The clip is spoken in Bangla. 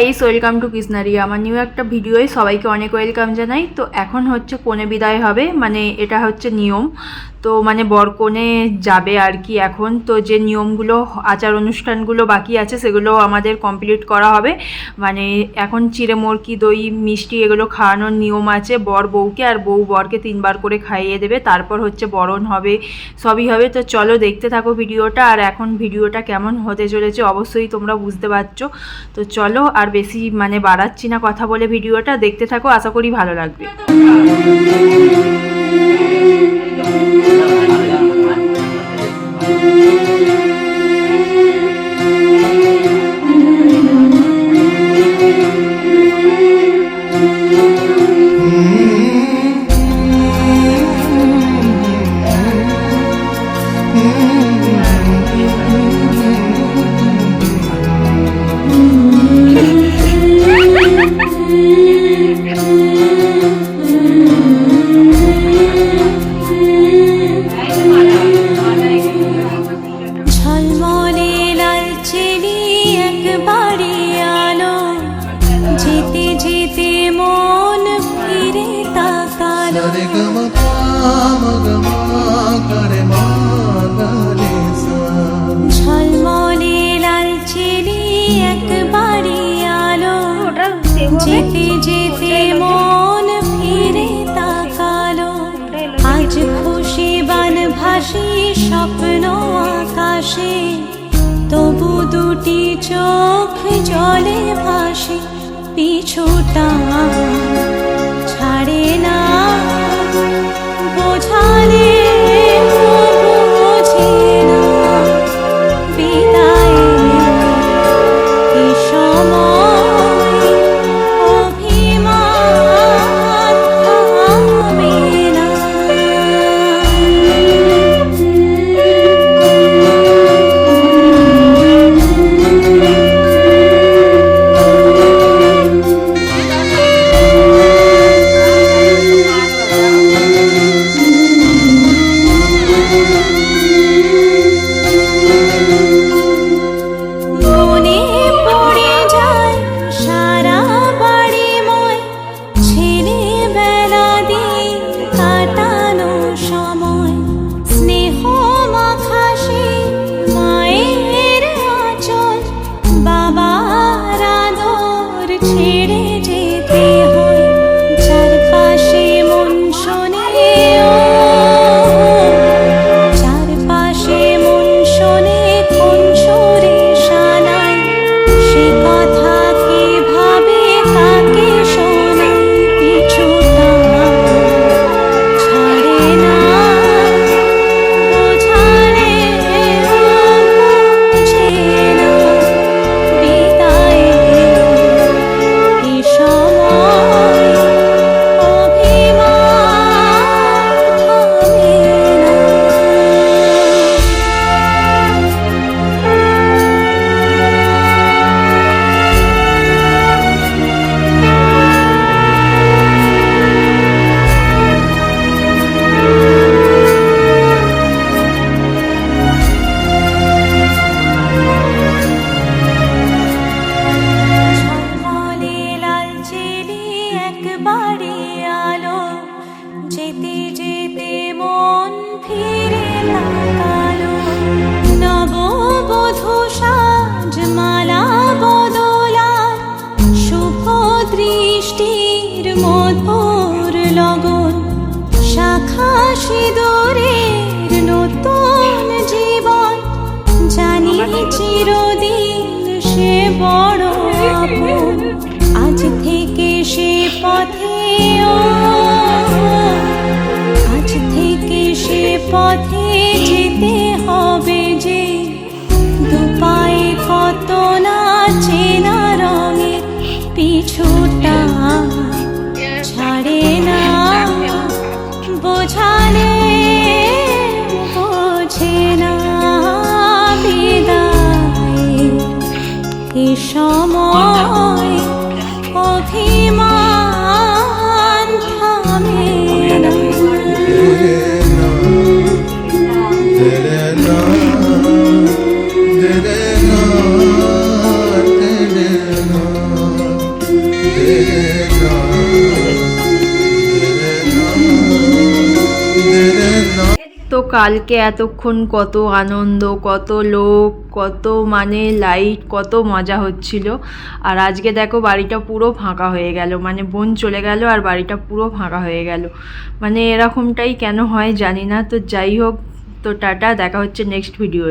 গাইস ওয়েলকাম টু কৃষ্ণারি আমার নিউ একটা ভিডিওয়ে সবাইকে অনেক ওয়েলকাম জানাই। তো এখন হচ্ছে কোণে বিদায় হবে। মানে এটা হচ্ছে নিয়ম। তো মানে বরকনে যাবে আর কি এখন। তো যে নিয়মগুলো, আচার অনুষ্ঠানগুলো বাকি আছে, সেগুলো আমাদের কমপ্লিট করা হবে। মানে এখন চিড়ে মুরকি দই, মিষ্টি এগুলো খাওয়ানোর নিয়ম আছে। বর বউকে আর বউ বরকে তিনবার করে খাইয়ে দেবে, তারপর হচ্ছে বরণ হবে। সবই হবে। তো চলো দেখতে থাকো ভিডিওটা। আর এখন ভিডিওটা কেমন হতে চলেছে অবশ্যই তোমরা বুঝতে পারছ। তো চলো আর বেশি মানে বাড়াচ্ছি না কথা বলে ভিডিওটা। দেখতে থাকো। আশা করি ভালো লাগবে। ঝলমলে যেতে যেতে মন ফিরে তাকালো। সরে গম পাম গম করে মা ঝলমলে লাল চেরি একবারে আলো। যেতে যেতে মন ফিরে তাকালো। আজ খুশি বান ভাসি স্বপ্ন আকাশে। তবু দুটি চোখ জলে ভাসে। পিছুটা ছাড়ে যেতে যেতে মন ফিরে তাকালো। নববধূ সাজ মালা বদলার শুভ দৃষ্টির মধুর লগন, শাখা সিঁদুরের নতুন জীবন, জানি চিরদিন সে বড় আজ থেকে সে পথে পিছুটা ছাড়ে না। বোঝালে বোঝে না বিদায়। এ তো কালকে, এতক্ষণ কত আনন্দ, কত লোক, কত মানে লাইট কত মজা হচ্ছিল। আর আজকে দেখো বাড়িটা পুরো ফাঁকা হয়ে গেল। মানে বোন চলে গেল আর বাড়িটা পুরো ফাঁকা হয়ে গেল। মানে এরকমটাই কেন হয় জানি না। তো যাই হোক, তো টাটা, দেখা হচ্ছে নেক্সট ভিডিওয়ে